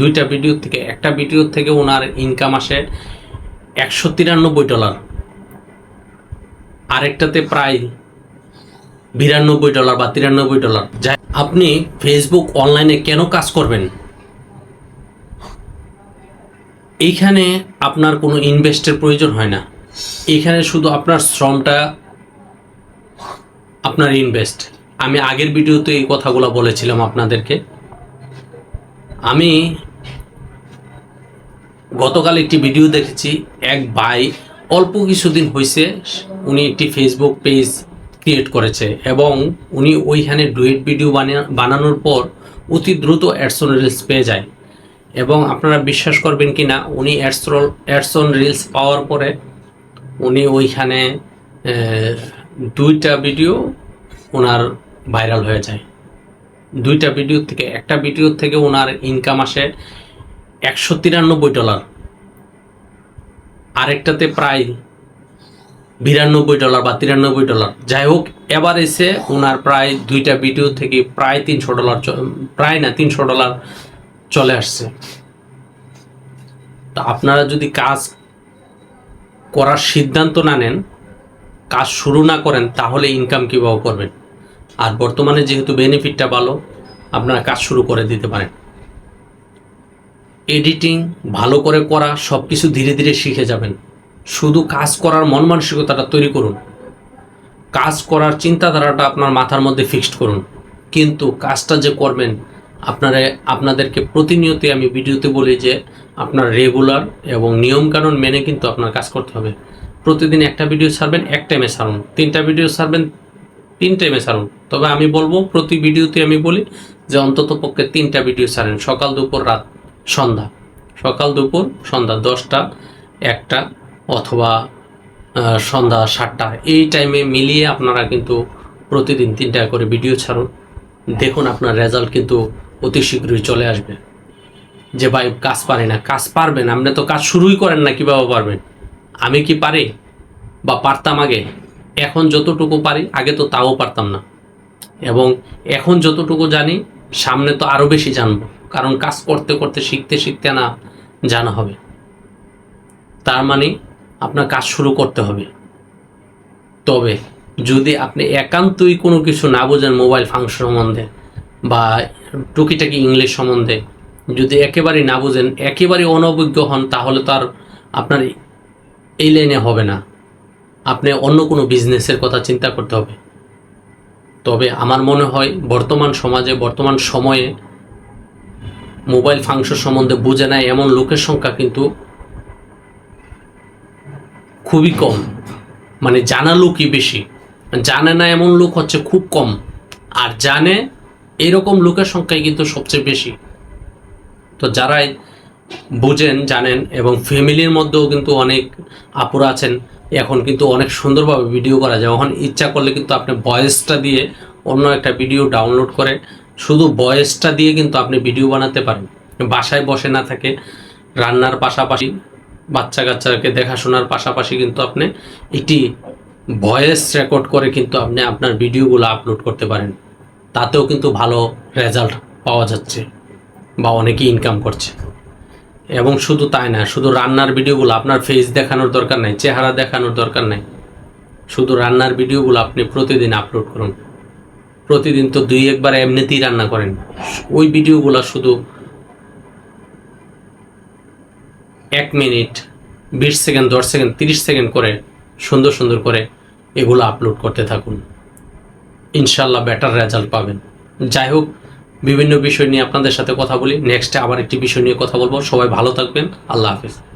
দুইটা ভিডিও থেকে, একটা ভিডিও থেকে ওনার ইনকাম আসে একশো তিরানব্বই ডলার আরেকটাতে প্রায় বিরানব্বই ডলার বা তিরানব্বই ডলার যাই আপনি ফেসবুক অনলাইনে কেন কাজ করবেন? এইখানে আপনার কোনো ইনভেস্টের প্রয়োজন হয় না। এখানে শুধু আপনার শ্রমটা আপনার ইনভেস্ট আমি আগের ভিডিওতে এই কথাগুলো বলেছিলাম আপনাদেরকে। আমি গতকাল একটি ভিডিও দেখেছি, এক ভাই অল্প কিছুদিন হয়েছে উনি একটি ফেসবুক পেজ ক্রিয়েট করেছে এবং উনি ওইখানে ডুয়েট ভিডিও বানানোর পর অতি দ্রুত অ্যাডসন রিলস পেয়ে যায়। এবং আপনারা বিশ্বাস করবেন কি না উনি অ্যাডসন অ্যাডসন রিলস পাওয়ার পরে উনি ওইখানে দুইটা ভিডিও ওনার ভাইরাল হয়ে যায়। দুইটা ভিডিও থেকে, একটা ভিডিও থেকে ওনার ইনকাম আসে একশো তিরানব্বই ডলার আরেকটাতে প্রায় বিরানব্বই ডলার বা তিরানব্বই ডলার। যাই হোক, এবার এসে ওনার প্রায় দুইটা ভিডিও থেকে প্রায় তিনশো ডলার প্রায় না, তিনশো ডলার চলে আসছে। তা আপনারা যদি কাজ করার সিদ্ধান্ত না নেন, কাজ শুরু না করেন, তাহলে ইনকাম কীভাবে করবেন? আর বর্তমানে যেহেতু বেনিফিটটা ভালো, আপনারা কাজ শুরু করে দিতে পারেন। এডিটিং ভালো করে করা সব কিছু ধীরে ধীরে শিখে যাবেন। শুধু কাজ করার মন মানসিকতাটা তৈরি করুন। কাজ করার চিন্তাধারাটা আপনার মাথার মধ্যে ফিক্সড করুন। কিন্তু কাজটা যে করবেন, আপনারা, আপনাদেরকে প্রতিনিয়তই আমি ভিডিওতে বলি যে, আপনার রেগুলার এবং নিয়মকানুন মেনে কিন্তু আপনার কাজ করতে হবে। প্রতিদিন একটা ভিডিও ছাড়বেন, এক টাইমে ছাড়ুন। তিনটা ভিডিও ছাড়বেন, তিন টাইমে ছাড়ুন। তবে আমি বলব, প্রতি ভিডিওতে আমি বলি যে অন্তত পক্ষে তিনটা ভিডিও ছাড়েন। সকাল, দুপুর, রাত। সন্ধ্যা। সকাল দুপুর, সন্ধ্যা দশটা, একটা অথবা সন্ধ্যা সাতটা। এই টাইমে মিলিয়ে আপনারা কিন্তু প্রতিদিন তিনটা করে ভিডিও ছাড়ুন। দেখুন আপনার রেজাল্ট কিন্তু অতি শীঘ্রই চলে আসবে। যে ভাই কাজ পারি না, কাজ পারবেন। আপনি তো কাজ শুরুই করেন না, কীভাবে পারবেন? আমি কি পারি? বা পারতাম আগে? এখন যতটুকু পারি, আগে তো তাও পারতাম না। এবং এখন যতটুকু জানি, সামনে তো আরও বেশি জানব। কারণ কাজ করতে করতে শিখতে শিখতে না জানা হবে। তার মানে আপনার কাজ শুরু করতে হবে। তবে যদি আপনি একান্তই কোনো কিছু না বোঝেন মোবাইল ফাংশন সম্বন্ধে বা টুকিটাকি ইংলিশ সম্বন্ধে, যদি একেবারেই না বোঝেন একেবারে অনভিজ্ঞ হন, তাহলে তো আর আপনার এই লাইনে হবে না। আপনি অন্য কোনো বিজনেসের কথা চিন্তা করতে হবে। তবে আমার মনে হয় বর্তমান সমাজে, বর্তমান সময়ে মোবাইল ফাংশন সম্বন্ধে বুঝে না, এমন লোকের সংখ্যা কিন্তু খুবই কম। মানে জানা লোকই বেশি। জানে না এমন লোক হচ্ছে খুব কম। আর জানে এরকম লোকের সংখ্যাই কিন্তু সবচেয়ে বেশি। তো যারাই বুঝেন, জানেন এবং ফ্যামিলির মধ্যেও কিন্তু অনেক আপুরা আছেন, এখন কিন্তু অনেক সুন্দরভাবে ভিডিও করা যায়। এখন ইচ্ছা করলে কিন্তু আপনি ভয়েসটা দিয়ে অন্য একটা ভিডিও ডাউনলোড করে শুধু ভয়েসটা দিয়ে কিন্তু আপনি ভিডিও বানাতে পারেন। বাসায় বসে না থাকে, রান্নার পাশাপাশি বাচ্চা কাচ্চাকে দেখাশোনার পাশাপাশি কিন্তু আপনি একটি ভয়েস রেকর্ড করে কিন্তু আপনি আপনার ভিডিওগুলো আপলোড করতে পারেন। তাতেও কিন্তু ভালো রেজাল্ট পাওয়া যাচ্ছে বা অনেকেই ইনকাম করছে। এবং শুধু তাই না, শুধু রান্নার ভিডিওগুলো আপনার ফেস দেখানোর দরকার নাই, চেহারা দেখানোর দরকার নাই। শুধু রান্নার ভিডিওগুলো আপনি প্রতিদিন আপলোড করুন। প্রতিদিন তো দুই একবার এমনিতেই রান্না করেন। ওই ভিডিওগুলো শুধু এক মিনিট, বিশ সেকেন্ড, দশ সেকেন্ড, তিরিশ সেকেন্ড করে, সুন্দর সুন্দর করে এগুলো আপলোড করতে থাকুন। ইনশাল্লাহ বেটার রেজাল্ট পাবেন। যাই হোক, বিভিন্ন বিষয় নিয়ে আপনাদের সাথে কথা বলি। নেক্সটে আবার একটি বিষয় নিয়ে কথা বলব। সবাই ভালো থাকবেন। আল্লাহ হাফিজ।